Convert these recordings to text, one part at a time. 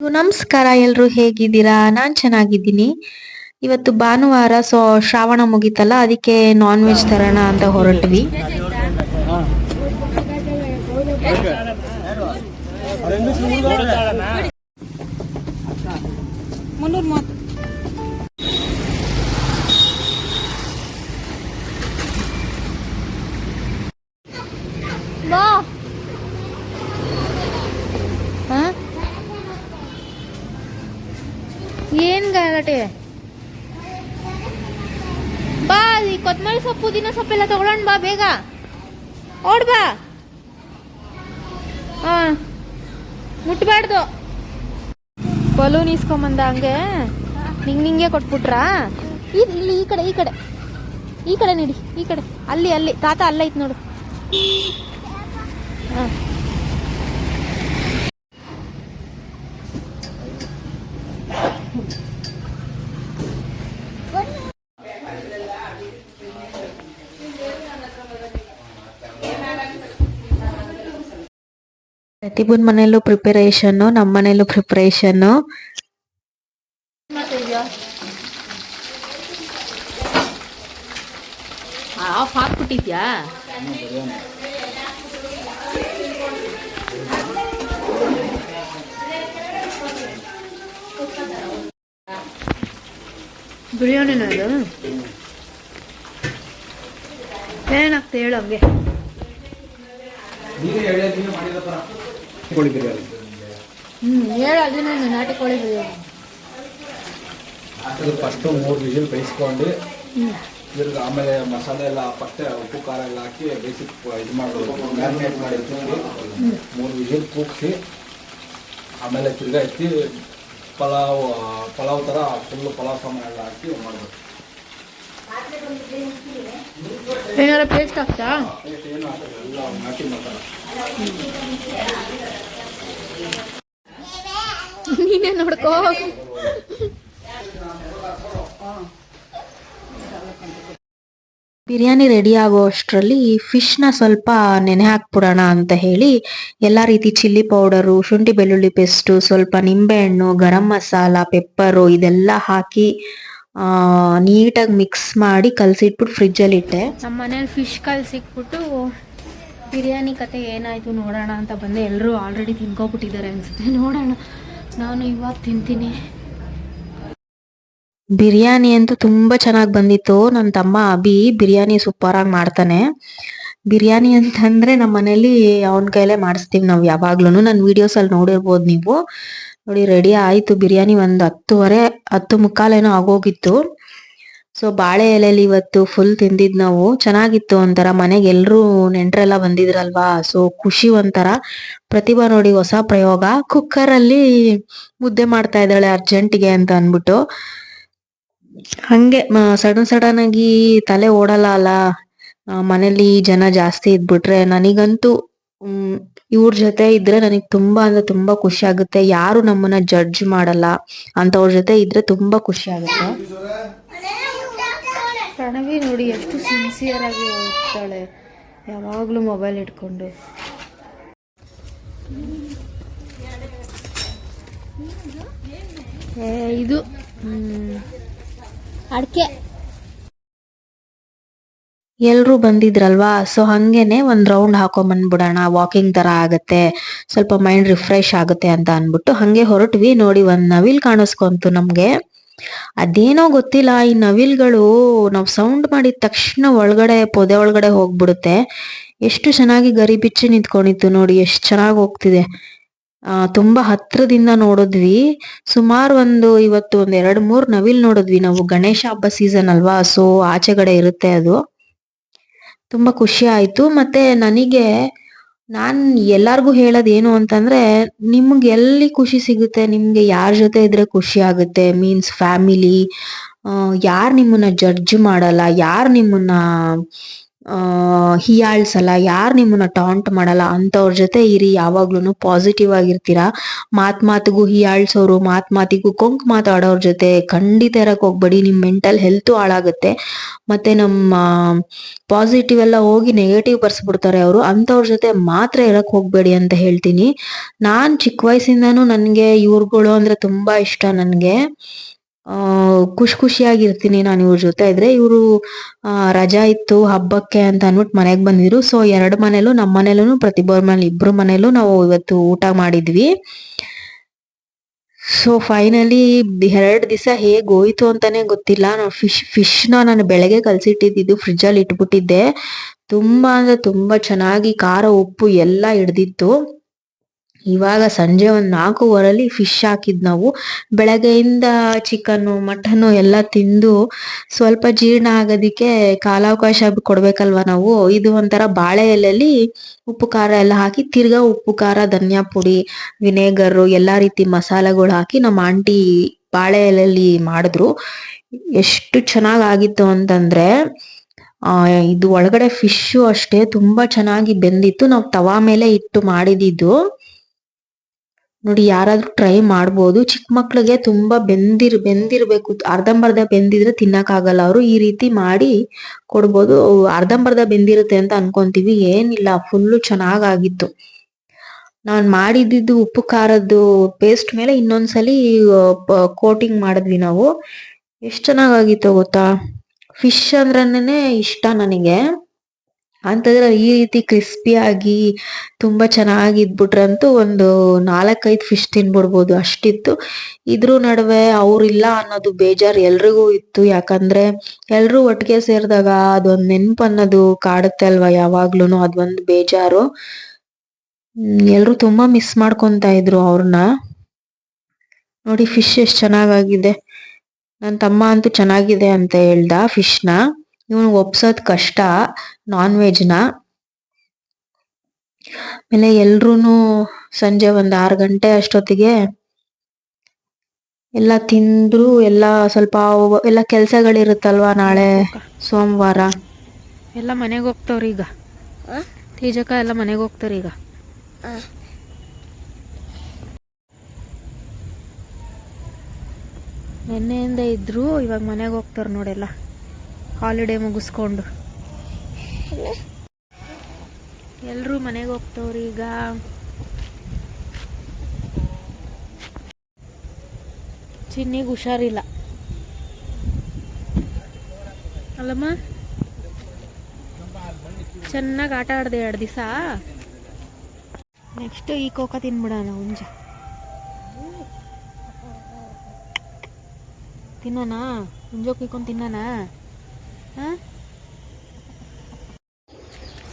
ನಮಸ್ಕಾರ ಎಲ್ರು ಹೇಗಿದ್ದೀರಾ? ನಾನ್ ಚೆನ್ನಾಗಿದ್ದೀನಿ. ಇವತ್ತು ಭಾನುವಾರ ಸೊ, ಶ್ರಾವಣ ಮುಗಿತಲ್ಲ, ಅದಕ್ಕೆ ನಾನ್ ವೆಜ್ ತರೋಣ ಅಂತ ಹೊರಟ್ವಿ. ಮುನ್ನೂರ ಮೂವತ್ತು ಬಾ ಏನ್ ಗಲಾಟೆ? ಬಾ ಈ ಕೊತ್ತಂಬರಿ ಸೊಪ್ಪು ದಿನ ಸೊಪ್ಪೆಲ್ಲ ತಗೊಳ್ಳೋಣ ಬಾ ಬೇಗ. ಓಡ್ ಬಾ. ಹಾ. ಮುಟ್ಬಾರ್ದು. ಬಲೂನ್ ಇಸ್ಕೊಂಬಂದ ಹಂಗೆ. ನಿಂಗೆ ನಿಂಗೆ ಕೊಟ್ಬಿಟ್ರಾ? ಇಲ್ಲಿ ಈ ಕಡೆ ಈ ಕಡೆ. ಈ ಕಡೆ ನೀಡಿ, ಈ ಕಡೆ. ಅಲ್ಲಿ ಅಲ್ಲಿ. ತಾತ ಅಲ್ಲೈತ್ ನೋಡು. ಹಾ. ಪ್ರತಿಭನ್ ಮನೆಯಲ್ಲೂ ಪ್ರಿಪರೇಷನ್ ನಮ್ಮ ಮನೆಯಲ್ಲೂ ಪ್ರಿಪರೇಷನ್ ಆಫ್ ಹಾಕ್ಬಿಟ್ಟಿದ್ಯಾ? ಬಿರಿಯಾನಿನ ಅದು ಏನಾಗ್ತದೆ ಹೇಳು ಹಂಗೆ. ಕೋಳಿ ಬಿರಿಯಾನಿ. ಹೇಳು ಅದನ್ನ ನಾಟಿ ಕೋಳಿ ಬಿರಿಯಾನಿ. ಅದು ಫಸ್ಟು ಮೂರು ವಿಜಿಲ್ ಬೇಯಿಸ್ಕೊಂಡು ಹ್ಮ್. ತಿರ್ಗಿ ಆಮೇಲೆ ಮಸಾಲೆ ಎಲ್ಲ ಪಟ್ಟೆ ಉಪ್ಪು ಖಾರ ಎಲ್ಲ ಹಾಕಿ ಬೇಯಿಸಿ ಇದು ಮಾಡಬೇಕು ಮ್ಯಾರಿನೇಟ್ ಮಾಡಿ ಇಟ್ಕೊಂಡು ಮೂರು ವಿಜಿಲ್ ಕೂಗಿಸಿ ಆಮೇಲೆ ತಿರ್ಗಾ ಎತ್ತಿ ಪಲಾವ್ ಪಲಾವ್ ಥರ ಫುಲ್ಲು ಪಲಾವ್ ಸಾಮಾನು ಎಲ್ಲ ಹಾಕಿ ಮಾಡಬೇಕು. ಏನಾರ ಪೇಸ್ಟ್ ಮಸಾಲ ನೀನೇ ನೋಡ್ಕೋ. ಬಿರಿಯಾನಿ ರೆಡಿ ಆಗೋ ಅಷ್ಟರಲ್ಲಿ ಫಿಶ್ನ ಸ್ವಲ್ಪ ನೆನೆ ಹಾಕ್ಬಿಡೋಣ ಅಂತ ಹೇಳಿ ಎಲ್ಲ ರೀತಿ ಚಿಲ್ಲಿ ಪೌಡರು ಶುಂಠಿ ಬೆಳ್ಳುಳ್ಳಿ ಪೇಸ್ಟು ಸ್ವಲ್ಪ ನಿಂಬೆಹಣ್ಣು, ಗರಂ ಮಸಾಲ ಪೆಪ್ಪರು ಇದೆಲ್ಲ ಹಾಕಿ ನೀಟಾಗಿ ಮಿಕ್ಸ್ ಮಾಡಿ ಕಲಸಿಟ್ಬಿಟ್ಟು ಫ್ರಿಜ್ಜಲ್ಲಿ ಇಟ್ಟೆ ನಮ್ಮ ಮನೇಲಿ ಫಿಶ್ ಕಲಸಿಟ್ಬಿಟ್ಟು ಬಿರಿಯಾನಿ ಕತೆ ಏನಾಯ್ತು ನೋಡೋಣ ಅಂತ ಬಂದೆ. ಎಲ್ಲರೂ ಆಲ್ರೆಡಿ ತಿನ್ಕೊಬಿಟ್ಟಿದ್ದಾರೆ ಅನ್ಸುತ್ತೆ. ನೋಡೋಣ. ನಾನು ಇವಾಗ ತಿಂತೀನಿ. ಬಿರಿಯಾನಿ ಅಂತೂ ತುಂಬ ಚೆನ್ನಾಗಿ ಬಂದಿತ್ತು. ನನ್ನ ತಮ್ಮ ಅಭಿ ಬಿರಿಯಾನಿ ಸೂಪರ್ ಆಗಿ ಮಾಡ್ತಾನೆ. ಬಿರಿಯಾನಿ ಅಂತಂದ್ರೆ ನಮ್ಮ ಮನೇಲಿ ಅವನ ಕೈಲೇ ಮಾಡಿಸ್ತೀವಿ ನಾವು ಯಾವಾಗ್ಲೂ ನನ್ನ ವಿಡಿಯೋಸ್ ಅಲ್ಲಿ ನೋಡಿರ್ಬೋದು ನೀವು. ನೋಡಿ ರೆಡಿ ಆಯ್ತು. ಬಿರಿಯಾನಿ ಒಂದು ಹತ್ತುವರೆ, ಹತ್ತು ಮುಕ್ಕಾಲೇನೋ ಆಗೋಗಿತ್ತು. ಸೊ ಬಾಳೆ ಎಲೆಲಿ ಇವತ್ತು ಫುಲ್ ತಿಂದಿದ್ ನಾವು. ಚೆನ್ನಾಗಿತ್ತು ಒಂಥರ. ಮನೆಗೆ ಎಲ್ರು ನೆಂಟ್ರೆಲ್ಲ ಬಂದಿದ್ರಲ್ವಾ? ಸೊ ಖುಷಿ ಒಂಥರ. ಪ್ರತಿಭಾ ನೋಡಿ ಹೊಸ ಪ್ರಯೋಗ. ಕುಕ್ಕರ್ ಅಲ್ಲಿ ಮುದ್ದೆ ಮಾಡ್ತಾ ಇದ್ದಾಳೆ ಅರ್ಜೆಂಟಿಗೆ ಅಂತ ಅನ್ಬಿಟ್ಟು ಹಂಗೆ ಸಡನ್ ಸಡನ್ ಆಗಿ ತಲೆ ಓಡಲ್ಲ ಅಲ್ಲ? ಮನೇಲಿ ಜನ ಜಾಸ್ತಿ ಇದ್ಬಿಟ್ರೆ ನನಗಂತೂ ಇವ್ರ ಜೊತೆ ಇದ್ರೆ ನನಗ್ ತುಂಬಾ ಅಂದ್ರೆ ತುಂಬಾ ಖುಷಿ ಆಗುತ್ತೆ. ಯಾರು ನಮ್ಮನ್ನ ಜಡ್ಜ್ ಮಾಡಲ್ಲ. ಅಂತವ್ರ ಜೊತೆ ಇದ್ರೆ ತುಂಬಾ ಖುಷಿ ಆಗುತ್ತೆ. ಪ್ರಣವಿ ನೋಡಿ ಎಷ್ಟು ಸಿನ್ಸಿಯರ್ ಆಗಿ ಹೋಗ್ತಾಳೆ ಯಾವಾಗಲೂ ಮೊಬೈಲ್ ಇಟ್ಕೊಂಡು. ಏ, ಇದು ಅಡಿಕೆ. ಎಲ್ರು ಬಂದಿದ್ರಲ್ವಾ? ಸೊ ಹಂಗೇನೆ ಒಂದ್ ರೌಂಡ್ ಹಾಕೊಂಡ್ ಬಂದ್ಬಿಡೋಣ ವಾಕಿಂಗ್ ತರ ಆಗತ್ತೆ. ಸ್ವಲ್ಪ ಮೈಂಡ್ ರಿಫ್ರೆಶ್ ಆಗುತ್ತೆ ಅಂತ ಅನ್ಬಿಟ್ಟು ಹಂಗೆ ಹೊರಟ್ವಿ. ನೋಡಿ, ಒಂದ್ ನವಿಲ್ ಕಾಣಿಸ್ಕೊಂತು ನಮ್ಗೆ. ಅದೇನೋ ಗೊತ್ತಿಲ್ಲ, ಈ ನವಿಲ್ಗಳು ನಾವು ಸೌಂಡ್ ಮಾಡಿದ ತಕ್ಷಣ ಒಳಗಡೆ, ಪೊದೆ ಒಳಗಡೆ ಹೋಗ್ಬಿಡುತ್ತೆ. ಎಷ್ಟು ಚೆನ್ನಾಗಿ ಗರಿ ಬಿಚ್ಚಿ ನಿಂತ್ಕೊಂಡಿತ್ತು ನೋಡಿ, ಎಷ್ಟು ಚೆನ್ನಾಗಿ ಹೋಗ್ತಿದೆ. ತುಂಬಾ ಹತ್ರದಿಂದ ನೋಡಿದ್ವಿ. ಸುಮಾರು ಒಂದು ಇವತ್ತು ಒಂದ್ ಎರಡ್ ಮೂರ್ ನವಿಲ್ ನೋಡಿದ್ವಿ ನಾವು. ಗಣೇಶ ಹಬ್ಬ ಸೀಸನ್ ಅಲ್ವಾ? ಸೊ ಆಚೆಗಡೆ ಇರುತ್ತೆ ಅದು. ತುಂಬಾ ಖುಷಿ ಆಯ್ತು. ಮತ್ತೆ ನನಗೆ ನಾನ್ ಎಲ್ಲಾರ್ಗು ಹೇಳೋದ್ ಏನು ಅಂತಂದ್ರೆ, ನಿಮ್ಗೆ ಎಲ್ಲಿ ಖುಷಿ ಸಿಗುತ್ತೆ, ನಿಮ್ಗೆ ಯಾರ್ ಜೊತೆ ಇದ್ರೆ ಖುಷಿ ಆಗುತ್ತೆ? ಮೀನ್ಸ್ ಫ್ಯಾಮಿಲಿ ಯಾರ್ ನಿಮ್ಮನ್ನ ಜಡ್ಜ್ ಮಾಡಲ್ಲ? ಯಾರ್ ನಿಮ್ಮನ್ನ ಹೀಯಾಳ್ಸಲ್ಲ ಯಾರು ನಿಮ್ಮನ್ನ ಟಾಂಟ್ ಮಾಡಲ್ಲ ಅಂಥವ್ರ ಜೊತೆ ಇರಿ ಯಾವಾಗ್ಲೂ ಪಾಸಿಟಿವ್ ಆಗಿರ್ತೀರಾ? ಮಾತ್ ಮಾತಿಗೂ ಹೀಯಾಳ್ಸೋರು ಮಾತ್ ಮಾತಿಗೂ ಕೊಂಕ್ ಮಾತಾಡೋರ್ ಜೊತೆ ಖಂಡಿತ ಇರಕ್ ಹೋಗ್ಬೇಡಿ, ನಿಮ್ ಮೆಂಟಲ್ ಹೆಲ್ತ್ ಹಾಳಾಗುತ್ತೆ. ಮತ್ತೆ ನಮ್ಮ ಪಾಸಿಟಿವ್ ಎಲ್ಲ ಹೋಗಿ ನೆಗೆಟಿವ್ ಬರ್ಸ್ಬಿಡ್ತಾರೆ ಅವರು ಅಂಥವ್ರ ಜೊತೆ ಮಾತ್ರ ಇರಕ್ ಹೋಗ್ಬೇಡಿ ಅಂತ ಹೇಳ್ತೀನಿ. ನಾನ್ ಚಿಕ್ಕ ವಯಸ್ಸಿಂದಾನು ನನ್ಗೆ ಇವ್ರುಗಳು ಅಂದ್ರೆ ತುಂಬಾ ಇಷ್ಟ ನನ್ಗೆ. ಖುಷಿ ಖುಷಿಯಾಗಿರ್ತೀನಿ ನಾನು ಇವ್ರ ಜೊತೆ ಇದ್ರೆ ಇವರು ರಜಾ ಇತ್ತು ಹಬ್ಬಕ್ಕೆ ಅಂತ ಅನ್ಬಿಟ್ಟು ಮನೆಗೆ ಬಂದಿದ್ರು. ಸೊ ಎರಡು ಮನೇಲೂ ನಮ್ಮ ಮನೇಲೂ ಪ್ರತಿಭಾ ಮನೇಲಿ ಇಬ್ರು ಮನೇಲೂ ನಾವು ಇವತ್ತು ಊಟ ಮಾಡಿದ್ವಿ. ಸೊ ಫೈನಲಿ ಎರಡು ದಿವಸ ಹೇಗೆ ಹೋಯ್ತು ಅಂತಾನೆ ಗೊತ್ತಿಲ್ಲ. ನಾನು ಫಿಶ್ ಫಿಶ್ನ ನಾನು ಬೆಳಗ್ಗೆ ಕಲ್ಸಿಟ್ಟಿದ್ದು ಫ್ರಿಜ್ ಅಲ್ಲಿ ಇಟ್ಬಿಟ್ಟಿದ್ದೆ. ತುಂಬಾ ಅಂದರೆ ತುಂಬಾ ಚೆನ್ನಾಗಿ ಖಾರ, ಉಪ್ಪು ಎಲ್ಲ ಹಿಡ್ದಿತ್ತು. ಇವಾಗ ಸಂಜೆ ಒಂದ್ ನಾಲ್ಕೂವರೆಲಿ ಫಿಶ್ ಹಾಕಿದ್ ನಾವು. ಬೆಳಗ್ಗೆಯಿಂದ ಚಿಕನ್ ಮಟನ್ ಎಲ್ಲ ತಿಂದು ಸ್ವಲ್ಪ ಜೀರ್ಣ ಆಗೋದಿಕ್ಕೆ ಕಾಲಾವಕಾಶ ಕೊಡ್ಬೇಕಲ್ವಾ ನಾವು? ಇದು ಒಂಥರ ಬಾಳೆ ಎಲೆಯಲ್ಲಿ ಉಪ್ಪು ಖಾರ ಎಲ್ಲ ಹಾಕಿ ತಿರ್ಗಾ ಉಪ್ಪು, ಖಾರ, ಧನಿಯಾ ಪುಡಿ, ವಿನೆಗರ್ ಎಲ್ಲಾ ರೀತಿ ಮಸಾಲೆಗಳು ಹಾಕಿ ನಮ್ಮ ಆಂಟಿ ಬಾಳೆ ಎಲೆಯಲ್ಲಿ ಮಾಡಿದ್ರು. ಎಷ್ಟು ಚೆನ್ನಾಗ್ ಆಗಿತ್ತು ಅಂತಂದ್ರೆ ಇದು ಒಳಗಡೆ ಫಿಶ್ ಅಷ್ಟೇ ತುಂಬಾ ಚೆನ್ನಾಗಿ ಬೆಂದಿತ್ತು. ನಾವು ತವಾ ಮೇಲೆ ಇಟ್ಟು ಮಾಡಿದಿದ್ದು. ನೋಡಿ ಯಾರಾದ್ರೂ ಟ್ರೈ ಮಾಡ್ಬೋದು. ಚಿಕ್ಕ ಮಕ್ಳಿಗೆ ತುಂಬಾ ಬೆಂದಿರ್, ಬೆಂದಿರ್ಬೇಕು. ಅರ್ಧಂಬರ್ಧ ಬೆಂದಿದ್ರೆ ತಿನ್ನಕ್ ಆಗಲ್ಲ ಅವರು ಈ ರೀತಿ ಮಾಡಿ ಕೊಡ್ಬೋದು. ಅರ್ಧಂಬರ್ಧ ಬೆಂದಿರುತ್ತೆ ಅಂತ ಅನ್ಕೊಂತೀವಿ. ಏನಿಲ್ಲ ಫುಲ್ಲು ಚೆನ್ನಾಗಾಗಿತ್ತು. ನಾನ್ ಮಾಡಿದ್ದು ಉಪ್ಪು ಖಾರದ್ದು ಪೇಸ್ಟ್ ಮೇಲೆ ಇನ್ನೊಂದ್ಸಲಿ ಕೋಟಿಂಗ್ ಮಾಡಿದ್ವಿ ನಾವು. ಎಷ್ಟು ಚೆನ್ನಾಗಾಗಿತ್ತು ಗೊತ್ತಾ? ಫಿಶ್ ಅಂದ್ರೇನೆ ಇಷ್ಟ ನನಗೆ. ಅಂತಂದ್ರೆ ಈ ರೀತಿ ಕ್ರಿಸ್ಪಿ ಆಗಿ ತುಂಬಾ ಚೆನ್ನಾಗಿ ಇದ್ಬಿಟ್ರಂತೂ ಒಂದು ನಾಲ್ಕೈದು ಫಿಶ್ ತಿನ್ಬಿಡ್ಬೋದು ಅಷ್ಟಿತ್ತು. ಇದ್ರ ನಡುವೆ ಅವ್ರಿಲ್ಲ ಅನ್ನೋದು ಬೇಜಾರ್ ಎಲ್ರಿಗೂ ಇತ್ತು. ಯಾಕಂದ್ರೆ ಎಲ್ಲರೂ ಒಟ್ಟಿಗೆ ಸೇರಿದಾಗ ಅದೊಂದು ನೆನ್ಪು ಅನ್ನೋದು ಕಾಡುತ್ತೆ ಅಲ್ವಾ ಯಾವಾಗ್ಲೂ ಅದೊಂದು ಬೇಜಾರು. ಎಲ್ರು ತುಂಬಾ ಮಿಸ್ ಮಾಡ್ಕೊಂತ ಇದ್ರು ಅವ್ರನ್ನ ನೋಡಿ ಫಿಶ್ ಎಷ್ಟು ಚೆನ್ನಾಗಾಗಿದೆ. ನನ್ನ ತಮ್ಮ ಅಂತೂ ಚೆನ್ನಾಗಿದೆ ಅಂತ ಹೇಳ್ದ ಫಿಶ್ನ. ಇವನ್ ಒಪ್ಸೋದ್ ಕಷ್ಟ ನಾನ್ ವೆಜ್ನ. ಆಮೇಲೆ ಎಲ್ರೂನು ಸಂಜೆ ಒಂದ್ ಆರ್ ಗಂಟೆ ಅಷ್ಟೊತ್ತಿಗೆ ಎಲ್ಲ ತಿಂದ್ರು ಎಲ್ಲ ಸ್ವಲ್ಪ ಎಲ್ಲ ಕೆಲ್ಸಗಳಿರುತ್ತಲ್ವಾ ನಾಳೆ ಸೋಮವಾರ? ಎಲ್ಲ ಮನೆಗೆ ಹೋಗ್ತಾವ್ರಿ ಈಗ. ತೇಜಕ ಎಲ್ಲ ಮನೆಗೆ ಹೋಗ್ತಾರೆ ಈಗ. ನಿನ್ನೆಯಿಂದ ಇದ್ರು ಇವಾಗ ಮನೆಗೆ ಹೋಗ್ತಾರೆ ನೋಡೆಲ್ಲ ಹಾಲಿಡೇ ಮುಗಿಸ್ಕೊಂಡು. ಎಲ್ಲರೂ ಮನೆಗೆ ಹೋಗ್ತವ್ರಿ ಈಗ. ಚಿನ್ನಿಗೆ ಹುಷಾರಿಲ್ಲ. ಅಲ್ಲಮ್ಮ? ಚೆನ್ನಾಗಿ ಆಟ ಆಡ್ದೆ ಎರಡು ದಿವಸ. ನೆಕ್ಸ್ಟ್ ಈ ಕೋಕ ತಿನ್ಬಿಡೋಣ ಹುಂಜ. ತಿನ್ನೋಣ ಹುಂಜೋಕ್ ಕುಯ್ಕೊಂಡು ತಿನ್ನೋಣ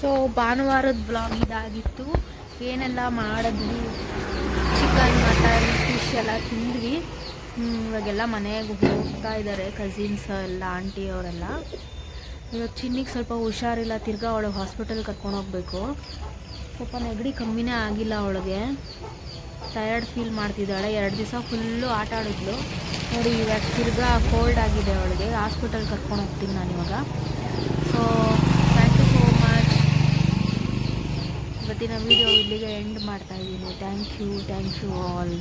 ಸೊ ಭಾನುವಾರದ ಬ್ಲಾಗ್ ಇದಾಗಿತ್ತು. ಏನೆಲ್ಲ ಮಾಡಿದ್ವಿ? ಚಿಕನ್ ಮಟನ್ ಫಿಶ್ ಎಲ್ಲ ತಿಂದ್ವಿ. ಇವಾಗೆಲ್ಲ ಮನೆಗೆ ಹೋಗ್ತಾ ಇದ್ದಾರೆ ಕಸಿನ್ಸ್ ಎಲ್ಲ ಆಂಟಿ ಅವರೆಲ್ಲ. ಇವಾಗ ಚಿನ್ನಿಗೆ ಸ್ವಲ್ಪ ಹುಷಾರಿಲ್ಲ, ತಿರ್ಗಾ ಅವಳಿಗೆ ಹಾಸ್ಪಿಟಲ್ ಕರ್ಕೊಂಡು ಹೋಗ್ಬೇಕು. ಸ್ವಲ್ಪ ನೆಗಡಿ ಕಮ್ಮಿನೇ ಆಗಿಲ್ಲ ಅವಳಿಗೆ. ಟಯರ್ಡ್ ಫೀಲ್ ಮಾಡ್ತಿದ್ದಾಳೆ. ಎರಡು ದಿವಸ ಫುಲ್ಲು ಆಟ ಆಡಿದ್ಲು. ನೋಡಿ, ಇವಾಗ ತಿರ್ಗಾ ಕೋಲ್ಡ್ ಆಗಿದೆ ಅವಳಿಗೆ. ಹಾಸ್ಪಿಟಲ್ ಕರ್ಕೊಂಡು ಹೋಗ್ತೀನಿ ನಾನು ಇವಾಗ. So thank you so much ಇವತ್ತಿನ ವೀಡಿಯೋ ಇಲ್ಲಿಗೆ ಎಂಡ್ ಮಾಡ್ತಾ ಇದ್ದೀನಿ. Thank you thank you all